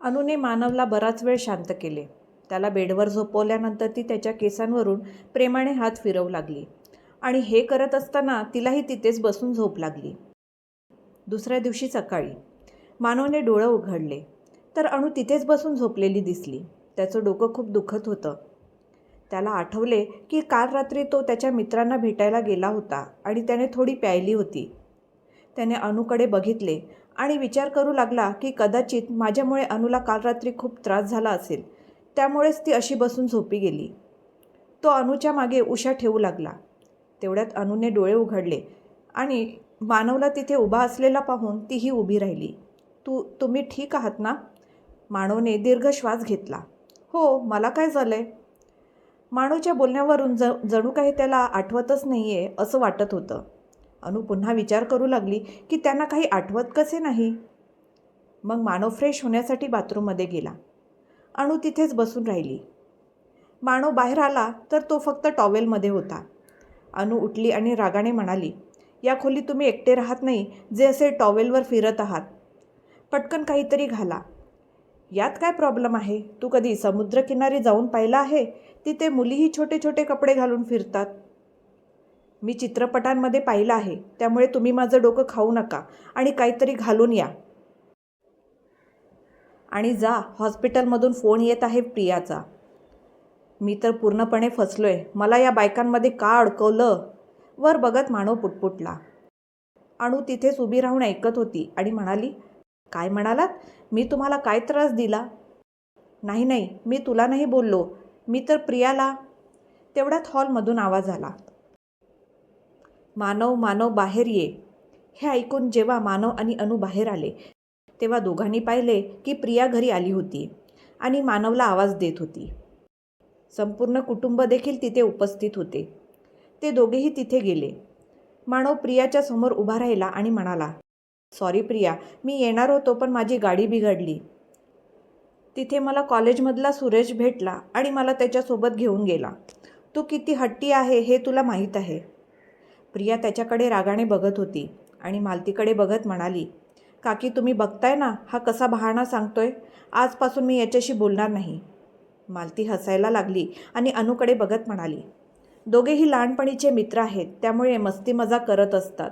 अनुने मानवला बराच वेळ शांत केले. त्याला बेडवर झोपवल्यानंतर ती त्याच्या केसांवरून प्रेमाने हात फिरवू लागली आणि हे करत असताना तिलाही तिथेच बसून झोप लागली. दुसऱ्या दिवशी सकाळी मानवने डोळं उघडले तर अणू तिथेच बसून झोपलेली दिसली. त्याचं डोकं खूप दुखत होतं. त्याला आठवले की काल रात्री तो त्याच्या मित्रांना भेटायला गेला होता आणि त्याने थोडी प्यायली होती. त्याने अणूकडे बघितले आणि विचार करू लागला की कदाचित माझ्यामुळे अनुला काल रात्री खूप त्रास झाला असेल. त्यामुळेच ती अशी बसून झोपी गेली. तो अनुच्या मागे उशा ठेवू लागला. तेवढ्यात अनुने डोळे उघडले आणि मानवला तिथे उभा असलेला पाहून तीही उभी राहिली. तू तुम्ही ठीक आहात ना? मानवने दीर्घ श्वास घेतला. हो मला काय झालं आहे मानवच्या बोलण्यावरून ज जणू काही त्याला आठवतच नाही आहे असं वाटत होतं. अनु पुन्हा विचार करू लागली की त्यांना काही आठवत कसे नाही? मग मानव फ्रेश होण्यासाठी बाथरूममध्ये गेला. अणू तिथेच बसून राहिली. मानव बाहेर आला तर तो फक्त टॉवेलमध्ये होता. अनु उठली आणि रागाने म्हणाली या खोलीत तुम्ही एकटे राहत नाही जे असे टॉवेलवर फिरत आहात. पटकन काहीतरी घाला. यात काय प्रॉब्लेम आहे? तू कधी समुद्रकिनारी जाऊन पाहिला आहे? तिथे मुलीही छोटे छोटे कपडे घालून फिरतात. मी चित्रपटांमध्ये पाहिलं आहे. त्यामुळे तुम्ही माझं डोकं खाऊ नका आणि काहीतरी घालून या. आणि जा हॉस्पिटलमधून फोन येत आहे प्रियाचा. मी तर पूर्णपणे फसलो आहे मला या बायकांमध्ये का अडकवलं? वर बघत मानव पुटपुटला. अणू तिथेच उभी राहून ऐकत होती आणि म्हणाली काय म्हणालात? मी तुम्हाला काय त्रास दिला? नाही नाही मी तुला नाही बोललो. मी तर प्रियाला तेवढ्यात हॉलमधून आवाज आला. मानव मानव बाहेर ये. हे ऐकून जेव्हा मानव आणि अनु बाहेर आले तेव्हा दोघांनी पाहिले की प्रिया घरी आली होती आणि मानवला आवाज देत होती. संपूर्ण कुटुंब देखील तिथे उपस्थित होते. ते दोघेही तिथे गेले. मानव प्रियाच्या समोर उभा राहिला आणि म्हणाला सॉरी प्रिया मी येणार होतो पण माझी गाडी बिघडली. तिथे मला कॉलेजमधला सुरेश भेटला आणि मला त्याच्यासोबत घेऊन गेला. तू किती हट्टी आहे हे तुला माहीत आहे. प्रिया त्याच्याकडे रागाने बघत होती आणि मालतीकडे बघत म्हणाली काकी तुम्ही बघताय ना हा कसा बहाणा सांगतोय? आजपासून मी याच्याशी बोलणार नाही. मालती हसायला लागली आणि अनुकडे बघत म्हणाली दोघेही लहानपणीचे मित्र आहेत त्यामुळे मस्ती मजा करत असतात.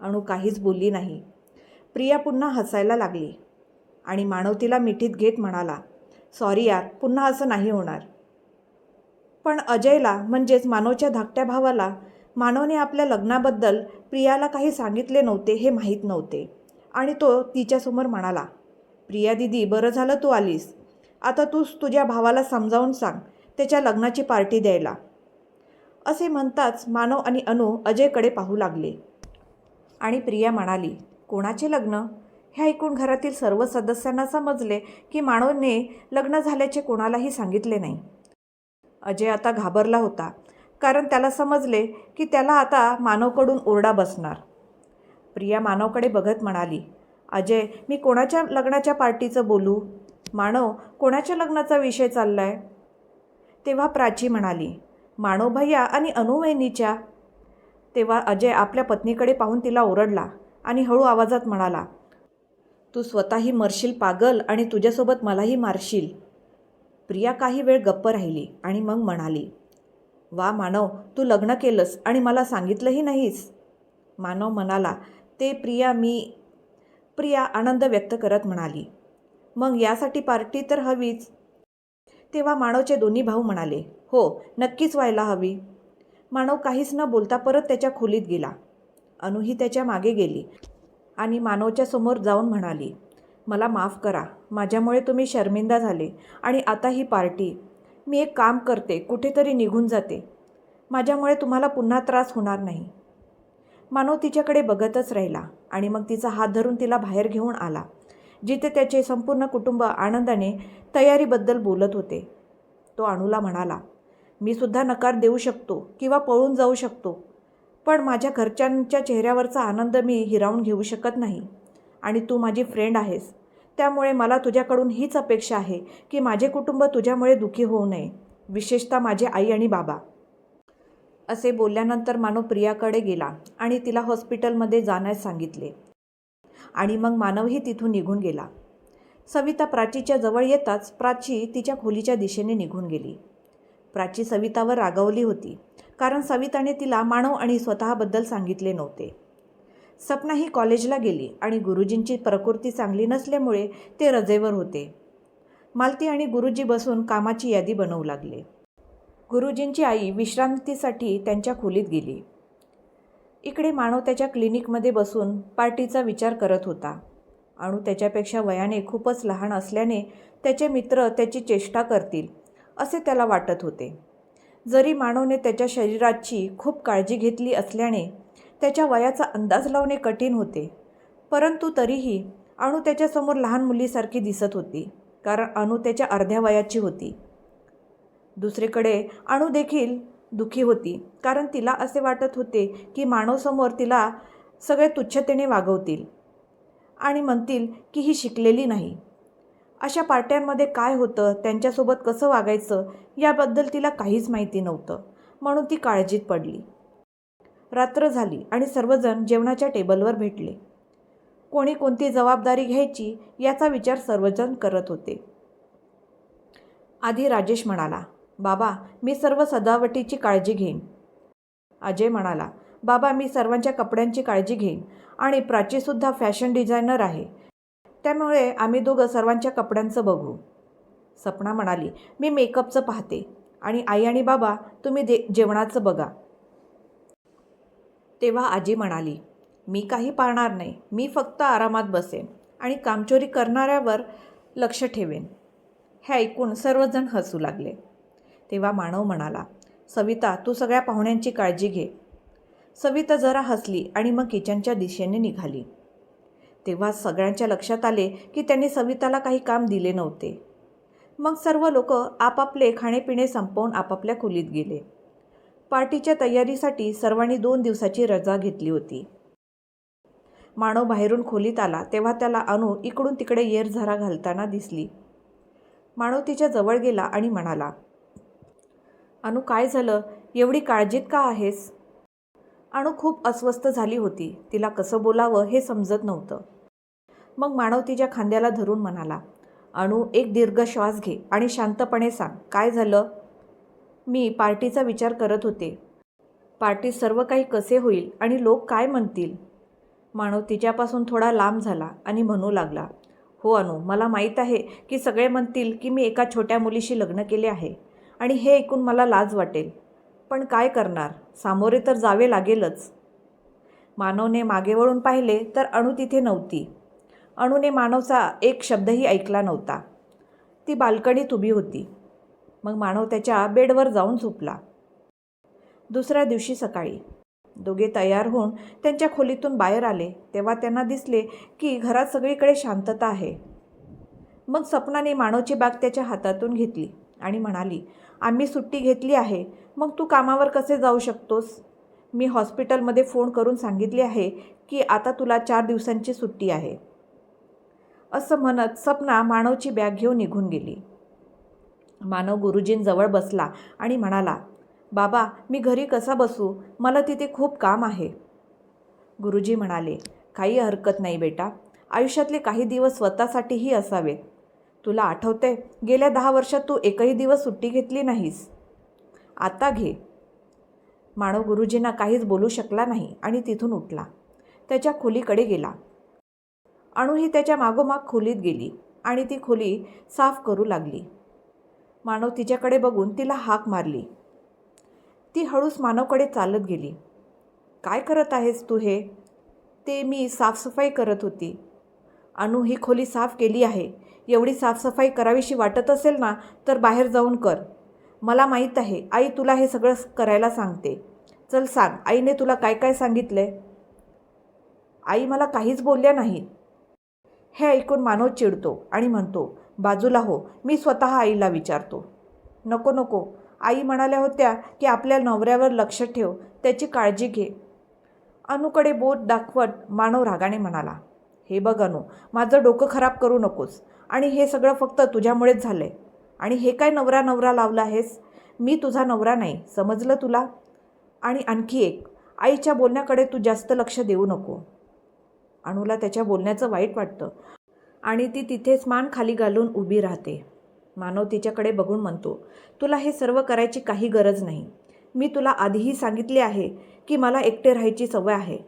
अणू काहीच बोलली नाही. प्रिया पुन्हा हसायला लागली आणि मानवतीला मिठीत घेत म्हणाला सॉरी यार पुन्हा असं नाही होणार. पण अजयला म्हणजेच मानवच्या धाकट्या भावाला मानवने आपल्या लग्नाबद्दल प्रियाला काही सांगितले नव्हते हे माहीत नव्हते. आणि तो तिच्यासमोर म्हणाला प्रिया दिदी बरं झालं तू आलीस. आता तूच तुझ्या भावाला समजावून सांग त्याच्या लग्नाची पार्टी द्यायला. असे म्हणताच मानव आणि अनु अजयकडे पाहू लागले. आणि प्रिया म्हणाली कोणाचे लग्न? हे ऐकून घरातील सर्व सदस्यांना समजले की मानवने लग्न झाल्याचे कोणालाही सांगितले नाही. अजय आता घाबरला होता. कारण त्याला समजले की त्याला आता मानवकडून ओरडा बसणार. प्रिया मानवकडे बघत म्हणाली अजय मी कोणाच्या लग्नाच्या पार्टीचं बोलू? मानव कोणाच्या लग्नाचा विषय चालला आहे तेव्हा प्राची म्हणाली मानव भैया आणि अनुवहिनीच्या तेव्हा अजय आपल्या पत्नीकडे पाहून तिला ओरडला आणि हळू आवाजात म्हणाला तू स्वतःही मरशील पागल आणि तुझ्यासोबत मलाही मारशील. प्रिया काही वेळ गप्प राहिली आणि मग म्हणाली वा मानव तू लग्न केलंस आणि मला सांगितलंही नाहीस. मानव म्हणाला ते प्रिया मी प्रिया आनंद व्यक्त करत म्हणाली. मग यासाठी पार्टी तर हवीच तेव्हा मानवचे दोन्ही भाऊ म्हणाले हो नक्कीच व्हायला हवी मानव काहीच न बोलता परत त्याच्या खोलीत गेला. अनुही त्याच्यामागे गेली आणि मानवच्या समोर जाऊन म्हणाली मला माफ करा माझ्यामुळे तुम्ही शर्मिंदा झाले आणि आता ही पार्टी मी एक काम करते कुठेतरी निघून जाते. माझ्यामुळे तुम्हाला पुन्हा त्रास होणार नाही. मानव तिच्याकडे बघतच राहिला आणि मग तिचा हात धरून तिला बाहेर घेऊन आला जिथे त्याचे संपूर्ण कुटुंब आनंदाने तयारीबद्दल बोलत होते. तो अणूला म्हणाला मी सुद्धा नकार देऊ शकतो किंवा पळून जाऊ शकतो पण माझ्या घरच्यांच्या चेहऱ्यावरचा आनंद मी हिरावून घेऊ शकत नाही. आणि तू माझी फ्रेंड आहेस. त्यामुळे मला तुझ्याकडून हीच अपेक्षा आहे की माझे कुटुंब तुझ्यामुळे दुःखी होऊ नये. विशेषतः माझे आई आणि बाबा. असे बोलल्यानंतर मानव प्रियाकडे गेला आणि तिला हॉस्पिटलमध्ये जाण्यास सांगितले. आणि मग मानवही तिथून निघून गेला. सविता प्राचीच्या जवळ येताच प्राची तिच्या खोलीच्या दिशेने निघून गेली. प्राची सवितावर रागावली होती कारण सविताने तिला मानव आणि स्वतःबद्दल सांगितले नव्हते. सपना ही कॉलेजला गेली आणि गुरुजींची प्रकृती चांगली नसल्यामुळे ते रजेवर होते. मालती आणि गुरुजी बसून कामाची यादी बनवू लागले. गुरुजींची आई विश्रांतीसाठी त्यांच्या खोलीत गेली. इकडे मानव त्याच्या क्लिनिकमध्ये बसून पार्टीचा विचार करत होता. अणू त्याच्यापेक्षा वयाने खूपच लहान असल्याने त्याचे मित्र त्याची चेष्टा करतील असे त्याला वाटत होते. जरी मानवने त्याच्या शरीराची खूप काळजी घेतली असल्याने त्याच्या वयाचा अंदाज लावणे कठीण होते. परंतु तरीही अणू त्याच्यासमोर लहान मुलीसारखी दिसत होती कारण अणू त्याच्या अर्ध्या वयाची होती. दुसरीकडे अणू देखील दुःखी होती कारण तिला असे वाटत होते की मानवसमोर तिला सगळे तुच्छतेने वागवतील आणि म्हणतील की ही शिकलेली नाही. अशा पार्ट्यांमध्ये काय होतं त्यांच्यासोबत कसं वागायचं याबद्दल तिला काहीच माहिती नव्हतं म्हणून ती काळजीत पडली. रात्र झाली आणि सर्वजण जेवणाच्या टेबलवर भेटले. कोणी कोणती जबाबदारी घ्यायची याचा विचार सर्वजण करत होते. आधी राजेश म्हणाला बाबा मी सर्व सजावटीची काळजी घेईन. अजय म्हणाला बाबा मी सर्वांच्या कपड्यांची काळजी घेईन आणि प्राचीसुद्धा फॅशन डिझायनर आहे. त्यामुळे आम्ही दोघं सर्वांच्या कपड्यांचं बघू. सपना म्हणाली मी मेकअपचं पाहते आणि आई आणि बाबा तुम्ही दे जेवणाचं बघा. तेव्हा आजी म्हणाली मी काही पाळणार नाही. मी फक्त आरामात बसेन आणि कामचोरी करणाऱ्यावर लक्ष ठेवेन. हे ऐकून सर्वजण हसू लागले. तेव्हा मानव म्हणाला सविता तू सगळ्या पाहुण्यांची काळजी घे. सविता जरा हसली आणि मग किचनच्या दिशेने निघाली. तेव्हा सगळ्यांच्या लक्षात आले की त्यांनी सविताला काही काम दिले नव्हते. मग सर्व लोक आपापले खाणेपिणे संपवून आपापल्या खोलीत गेले. पार्टीच्या तयारीसाठी सर्वांनी दोन दिवसाची रजा घेतली होती. मानव बाहेरून खोलीत आला तेव्हा त्याला अनु इकडून तिकडे येरझरा घालताना दिसली. मानव तिच्या जवळ गेला आणि म्हणाला अनु काय झालं? एवढी काळजीत का आहेस? अणू खूप अस्वस्थ झाली होती. तिला कसं बोलावं हे समजत नव्हतं. मग मानव तिच्या खांद्याला धरून म्हणाला अणू एक दीर्घ श्वास घे आणि शांतपणे सांग काय झालं? मी पार्टीचा विचार करत होते. पार्टीत सर्व काही कसे होईल आणि लोक काय म्हणतील? मानव तिच्यापासून थोडा लांब झाला आणि म्हणू लागला हो अनु मला माहीत आहे की सगळे म्हणतील की मी एका छोट्या मुलीशी लग्न केले आहे आणि हे ऐकून मला लाज वाटेल. पण काय करणार? सामोरे तर जावे लागेलच. मानवने मागे वळून पाहिले तर अणू तिथे नव्हती. अणूने मानवचा एक शब्दही ऐकला नव्हता. ती बाल्कनीत उभी होती. मग मानव त्याच्या बेडवर जाऊन झोपला. दुसऱ्या दिवशी सकाळी. दोघे तयार होऊन त्यांच्या खोलीतून बाहेर आले तेव्हा त्यांना दिसले की घरात सगळीकडे शांतता आहे. मग सपनाने मानवची बाग त्याच्या हातातून घेतली आणि म्हणाली आम्ही सुट्टी घेतली आहे मग तू कामावर कसे जाऊ शकतोस? मी हॉस्पिटलमध्ये फोन करून सांगितले आहे की आता तुला चार दिवसांची सुट्टी आहे. असं म्हणत सपना मानवची बॅग घेऊन निघून गेली. मानव गुरुजींजवळ बसला आणि म्हणाला बाबा मी घरी कसा बसू? मला तिथे खूप काम आहे. गुरुजी म्हणाले काही हरकत नाही बेटा. आयुष्यातले काही दिवस स्वतःसाठीही असावेत. तुला आठवते गेल्या दहा वर्षात तू एकही दिवस सुट्टी घेतली नाहीस. आता घे. मानव गुरुजींना काहीच बोलू शकला नाही आणि तिथून उठला. त्याच्या खोलीकडे गेला. अणूही त्याच्या मागोमाग खोलीत गेली आणि ती खोली साफ करू लागली. मानव तिच्याकडे बघून तिला हाक मारली. ती हळूच मानवकडे चालत गेली. काय करत आहेस तू हे? ते मी साफसफाई करत होती. अनु ही खोली साफ केली आहे. एवढी साफसफाई करावीशी वाटत असेल ना तर बाहेर जाऊन कर. मला माहीत आहे आई तुला हे सगळं करायला सांगते. चल सांग आईने तुला काय काय सांगितले आई मला काहीच बोलल्या नाहीत हे ऐकून मानव चिडतो आणि म्हणतो बाजूला हो मी स्वतः आईला विचारतो. नको नको. आई म्हणाल्या होत्या की आपल्या नवऱ्यावर लक्ष ठेव त्याची काळजी घे. अनुकडे बोट दाखवत मानव रागाने म्हणाला हे बघ अनु माझं डोकं खराब करू नकोस आणि हे सगळं फक्त तुझ्यामुळेच झालं आहे आणि हे काय नवरा नवरा लावला आहेस? मी तुझा नवरा नाही समजलं तुला? आणि आणखी एक आईच्या बोलण्याकडे तू जास्त लक्ष देऊ नको. अणूला त्याच्या बोलण्याचं वाईट वाटतं. आणि ती तिथेच मान खाली घालून उभी राहते. मानव तिच्याकडे बघून म्हणतो तुला हे सर्व करायची काही गरज नाही. मी तुला आधीही सांगितले आहे की मला एकटे राहायची सवय आहे.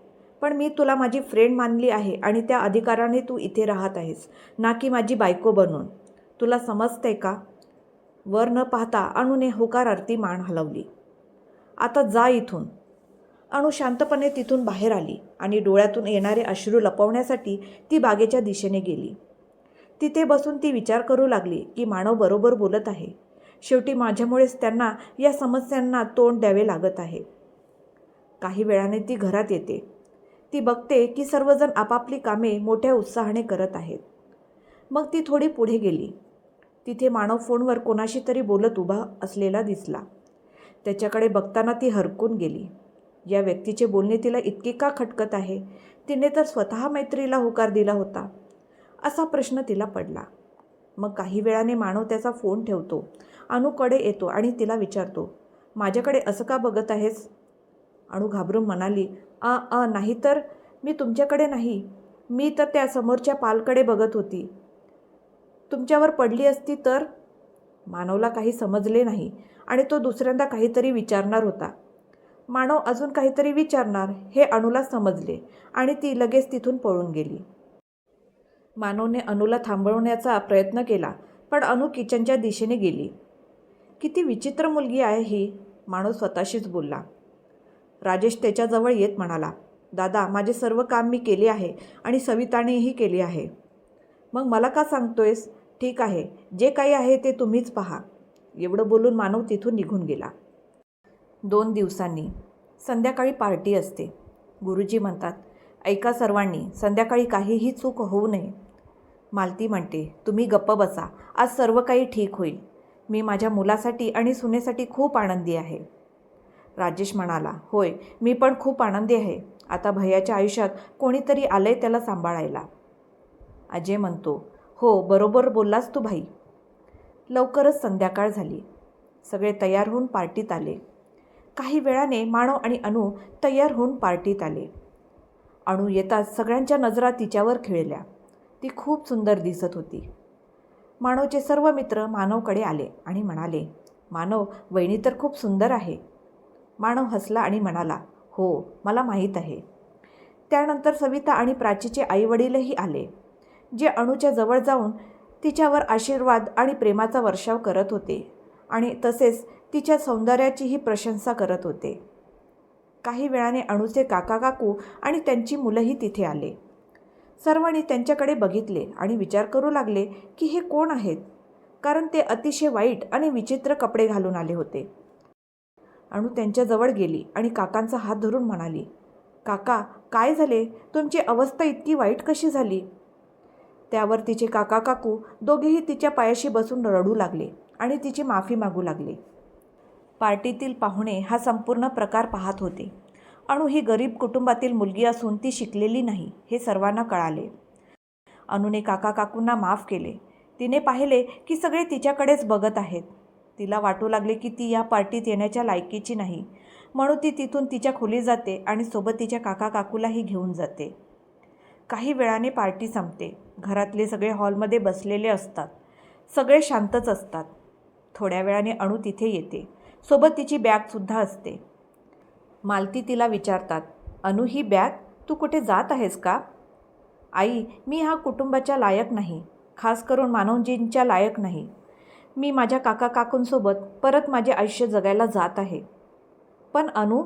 पण मी तुला माझी फ्रेंड मानली आहे आणि त्या अधिकाराने तू इथे राहत आहेस ना की माझी बायको बनून. तुला समजतंय का? वर न पाहता अणूने होकारार्थी मान हलवली. आता जा इथून. अणू शांतपणे तिथून बाहेर आली आणि डोळ्यातून येणारे अश्रू लपवण्यासाठी ती बागेच्या दिशेने गेली. तिथे बसून ती विचार करू लागली की मानव बरोबर बोलत आहे. शेवटी माझ्यामुळेच त्यांना या समस्यांना तोंड द्यावे लागत आहे. काही वेळाने ती घरात येते. ती बघते की सर्वजण आपापली कामे मोठ्या उत्साहाने करत आहेत. मग ती थोडी पुढे गेली. तिथे मानव फोनवर कोणाशी तरी बोलत उभा असलेला दिसला. त्याच्याकडे बघताना ती हरकून गेली. या व्यक्तीचे बोलणे तिला इतके का खटकत आहे? तिने तर स्वतः मैत्रीला होकार दिला होता. असा प्रश्न तिला पडला. मग काही वेळाने मानव त्याचा फोन ठेवतो. अणूकडे येतो आणि तिला विचारतो माझ्याकडे असं का बघत आहेस? अणू घाबरून म्हणाली अ अ नाही तर मी तुमच्याकडे नाही. मी तर त्या समोरच्या पालकडे बघत होती. तुमच्यावर पडली असती तर? मानवला काही समजले नाही आणि तो दुसऱ्यांदा काहीतरी विचारणार होता. मानव अजून काहीतरी विचारणार हे अणूला समजले आणि ती लगेच तिथून पळून गेली. मानवने अणूला थांबवण्याचा प्रयत्न केला पण अणू किचनच्या दिशेने गेली. किती विचित्र मुलगी आहे ही मानव स्वतःशीच बोलला. राजेश त्याच्याजवळ येत म्हणाला दादा माझे सर्व काम मी केले आहे आणि सवितानेही केले आहे. मग मला का सांगतोयस? ठीक आहे जे काही आहे ते तुम्हीच पहा. एवढं बोलून मानव तिथून निघून गेला. दोन दिवसांनी. संध्याकाळी पार्टी असते. गुरुजी म्हणतात ऐका सर्वांनी संध्याकाळी काहीही चूक होऊ नये. मालती म्हणते तुम्ही गप्प बसा आज सर्व काही ठीक होईल. मी माझ्या मुलासाठी आणि सुनेसाठी खूप आनंदी आहे. राजेश म्हणाला होय मी पण खूप आनंदी आहे. आता भैयाच्या आयुष्यात कोणीतरी आलंय त्याला सांभाळायला. अजय म्हणतो हो बरोबर बोललास तू भाई. लवकरच संध्याकाळ झाली. सगळे तयार होऊन पार्टीत आले. काही वेळाने मानव आणि अणू तयार होऊन पार्टीत आले. अणू येताच सगळ्यांच्या नजरा तिच्यावर खिळल्या. ती खूप सुंदर दिसत होती. मानवचे सर्व मित्र मानवकडे आले आणि म्हणाले मानव वहिनी तर खूप सुंदर आहे. मानव हसला आणि म्हणाला हो मला माहीत आहे. त्यानंतर सविता आणि प्राचीचे आईवडीलही आले जे अणूच्या जवळ जाऊन तिच्यावर आशीर्वाद आणि प्रेमाचा वर्षाव करत होते आणि तसेच तिच्या सौंदर्याचीही प्रशंसा करत होते. काही वेळाने अणूचे काका काकू आणि त्यांची मुलंही तिथे आले. सर्वांनी त्यांच्याकडे बघितले आणि विचार करू लागले की हे कोण आहेत? कारण ते अतिशय वाईट आणि विचित्र कपडे घालून आले होते. अणू त्यांच्याजवळ गेली आणि काकांचा हात धरून म्हणाली काका काय झाले? तुमची अवस्था इतकी वाईट कशी झाली? त्यावर तिचे काका काकू दोघेही तिच्या पायाशी बसून रडू लागले आणि तिची माफी मागू लागले. पार्टीतील पाहुणे हा संपूर्ण प्रकार पाहत होते. अणू ही गरीब कुटुंबातील मुलगी असून ती शिकलेली नाही हे सर्वांना कळाले. अणूने काका काकूंना माफ केले. तिने पाहिले की सगळे तिच्याकडेच बघत आहेत. तिला वाटू लागले की ती या पार्टीत येण्याच्या लायकीची नाही. म्हणून ती तिथून तिच्या खोली जाते आणि सोबत तिच्या काका काकूलाही घेऊन जाते. काही वेळाने पार्टी संपते. घरातले सगळे हॉलमध्ये बसलेले असतात. सगळे शांतच असतात. थोड्या वेळाने अणू तिथे येते. सोबत तिची बॅगसुद्धा असते. मालती तिला विचारतात अनु ही बॅग तू कुठे जात आहेस का? आई मी हा कुटुंबाच्या लायक नाही खास करून मानवजींच्या लायक नाही. मी माझ्या काका काकूंसोबत परत माझे आयुष्य जगायला जात आहे. पण अनु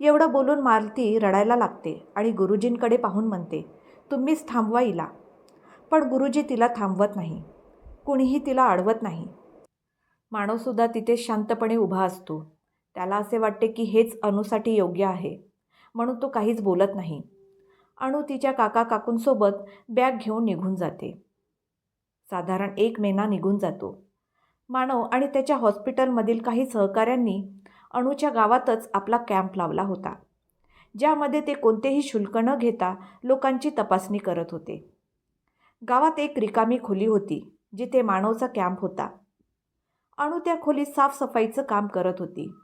एवढं बोलून मालती रडायला लागते आणि गुरुजींकडे पाहून म्हणते तुम्हीच थांबवा इला. पण गुरुजी तिला थांबवत नाही. कुणीही तिला अडवत नाही. मानवसुद्धा तिथे शांतपणे उभा असतो. त्याला असे वाटते की हेच अणूसाठी योग्य आहे. म्हणून तो काहीच बोलत नाही. अणू तिच्या काका काकूंसोबत बॅग घेऊन निघून जाते. साधारण एक महिना निघून जातो. मानव आणि त्याच्या हॉस्पिटलमधील काही सहकाऱ्यांनी अणूच्या गावातच आपला कॅम्प लावला होता. ज्यामध्ये ते कोणतेही शुल्क न घेता लोकांची तपासणी करत होते. गावात एक रिकामी खोली होती जिथे मानवचा कॅम्प होता. अणू त्या खोलीत साफसफाईचं काम करत होती.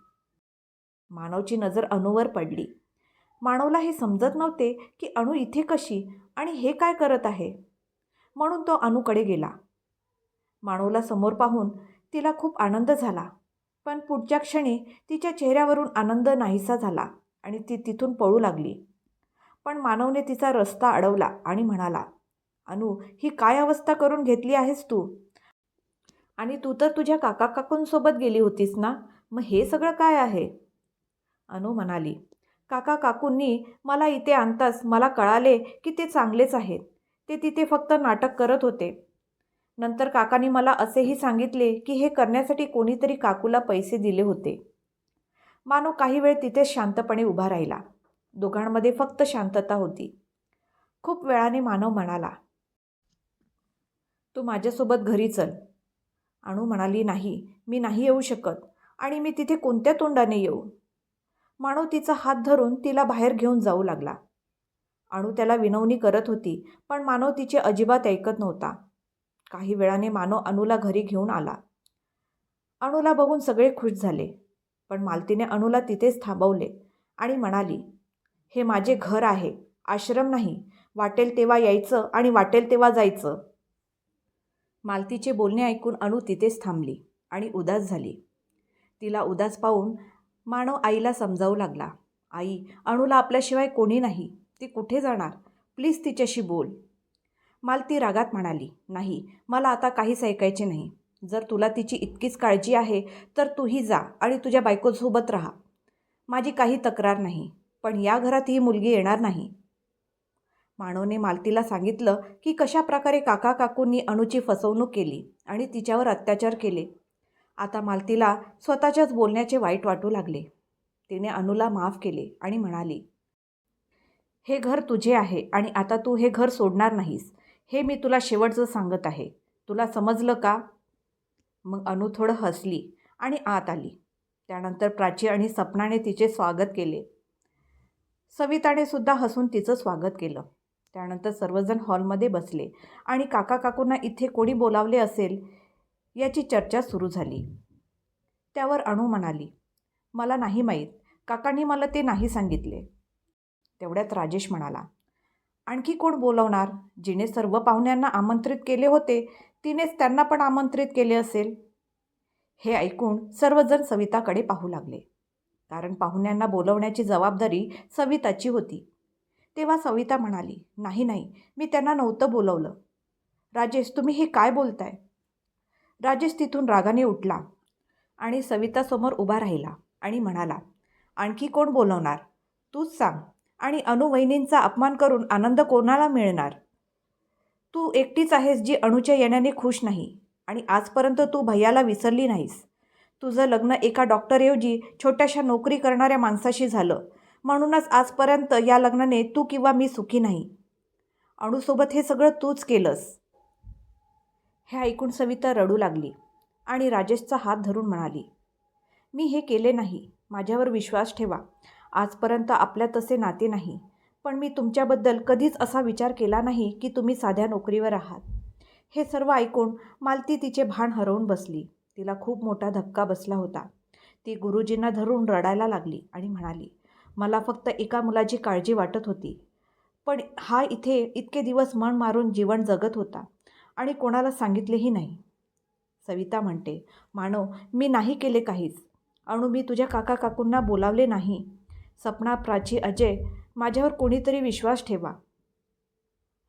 मानवची नजर अणूवर पडली. मानवला हे समजत नव्हते की अणू इथे कशी आणि हे काय करत आहे. म्हणून तो अनुकडे गेला. मानवला समोर पाहून तिला खूप आनंद झाला. पण पुढच्या क्षणी तिच्या चेहऱ्यावरून आनंद नाहीसा झाला आणि ती तिथून पळू लागली. पण मानवने तिचा रस्ता अडवला आणि म्हणाला अनु ही काय अवस्था करून घेतली आहेस तू? आणि तू तर तुझ्या काका काकूंसोबत गेली होतीस ना? मग हे सगळं काय आहे? अनु म्हणाली काका काकूंनी मला इथे आणताच मला कळाले की ते चांगलेच आहेत. ते तिथे फक्त नाटक करत होते. नंतर काकांनी मला असेही सांगितले की हे करण्यासाठी कोणीतरी काकूला पैसे दिले होते. मानव काही वेळ तिथेच शांतपणे उभा राहिला. दोघांमध्ये फक्त शांतता होती. खूप वेळाने मानव म्हणाला तू माझ्यासोबत घरी चल. अणू म्हणाली नाही मी नाही येऊ शकत आणि मी तिथे कोणत्या तोंडाने येऊ? मानव तिचा हात धरून तिला बाहेर घेऊन जाऊ लागला. अणू त्याला विनवणी करत होती पण मानव तिचे अजिबात ऐकत नव्हता. काही वेळाने मानव अणूला घरी घेऊन आला. अणूला बघून सगळे खुश झाले पण मालतीने अणूला तिथेच थांबवले आणि म्हणाली हे माझे घर आहे आश्रम नाही वाटेल तेव्हा यायचं आणि वाटेल तेव्हा जायचं. मालतीचे बोलणे ऐकून अणू तिथेच थांबली आणि उदास झाली. तिला उदास पाहून मानव आईला समजावू लागला. आई अणूला आपल्याशिवाय कोणी नाही. ती कुठे जाणार? प्लीज तिच्याशी बोल. मालती रागात म्हणाली नाही मला आता काहीच ऐकायचे नाही. जर तुला तिची इतकीच काळजी आहे तर तूही जा आणि तुझ्या बायकोसोबत राहा. माझी काही तक्रार नाही पण या घरात ही मुलगी येणार नाही. मानवने मालतीला सांगितलं की कशा प्रकारे काका काकूंनी अणूची फसवणूक केली आणि तिच्यावर अत्याचार केले. आता मालतीला स्वतःच्याच बोलण्याचे वाईट वाटू लागले. तिने अणूला माफ केले आणि म्हणाली हे घर तुझे आहे आणि आता तू हे घर सोडणार नाहीस. हे मी तुला शेवटचं सांगत आहे. तुला समजलं का? मग अनु थोडं हसली आणि आत आली. त्यानंतर प्राची आणि सपनाने तिचे स्वागत केले. सविताने सुद्धा हसून तिचं स्वागत केलं. त्यानंतर सर्वजण हॉलमध्ये बसले आणि काका काकूंना इथे कोणी बोलावले असेल याची चर्चा सुरू झाली. त्यावर अणू म्हणाली मला नाही माहीत. काकांनी मला ते नाही सांगितले. तेवढ्यात राजेश म्हणाला आणखी कोण बोलवणार? जिने सर्व पाहुण्यांना आमंत्रित केले होते तिनेच त्यांना पण आमंत्रित केले असेल. हे ऐकून सर्वजण सविताकडे पाहू लागले. कारण पाहुण्यांना बोलवण्याची जबाबदारी सविताची होती. तेव्हा सविता म्हणाली नाही नाही मी त्यांना नव्हतं बोलवलं. राजेश तुम्ही हे काय बोलताय? राजेश तिथून रागाने उठला आणि सवितासमोर उभा राहिला आणि म्हणाला आणखी कोण बोलवणार? तूच सांग. आणि अनुवहिनींचा अपमान करून आनंद कोणाला मिळणार? तू एकटीच आहेस जी अणूच्या येण्याने खुश नाही आणि आजपर्यंत तू भैयाला विसरली नाहीस. तुझं लग्न एका डॉक्टरऐवजी छोट्याशा नोकरी करणाऱ्या माणसाशी झालं. म्हणूनच आजपर्यंत या लग्नाने तू किंवा मी सुखी नाही. अणूसोबत हे सगळं तूच केलंस. हे ऐकून सविता रडू लागली आणि राजेशचा हात धरून म्हणाली मी हे केले नाही. माझ्यावर विश्वास ठेवा. आजपर्यंत आपल्या तसे नाते नाही. पण मी तुमच्याबद्दल कधीच असा विचार केला नाही की तुम्ही साध्या नोकरीवर आहात. हे सर्व ऐकून मालती तिचे भान हरवून बसली. तिला खूप मोठा धक्का बसला होता. ती गुरुजींना धरून रडायला लागली आणि म्हणाली मला फक्त एका मुलाची काळजी वाटत होती. पण हा इथे इतके दिवस मन मारून जीवन जगत होता आणि कोणाला सांगितलेही नाही. सविता म्हणते मानव मी नाही केले काहीच. अणू मी तुझ्या काका काकूंना बोलावले नाही. सपना प्राची अजय माझ्यावर कोणीतरी विश्वास ठेवा.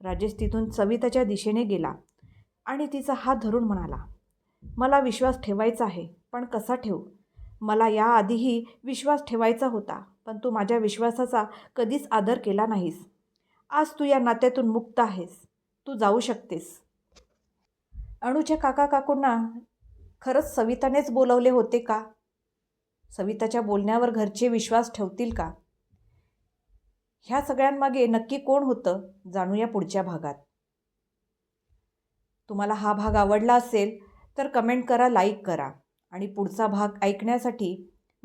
राजेश तिथून सविताच्या दिशेने गेला आणि तिचा हात धरून म्हणाला मला विश्वास ठेवायचा आहे पण कसा ठेवू? मला याआधीही विश्वास ठेवायचा होता. पण तू माझ्या विश्वासाचा कधीच आदर केला नाहीस. आज तू या नात्यातून मुक्त आहेस. तू जाऊ शकतेस. अणूच्या काका काकूंना खरंच सवितानेच बोलवले होते का? सविताच्या बोलण्यावर घरचे विश्वास ठेवतील का? ह्या सगळ्यांमागे नक्की कोण होतं? जाणूया पुढच्या भागात. तुम्हाला हा भाग आवडला असेल तर कमेंट करा लाईक करा आणि पुढचा भाग ऐकण्यासाठी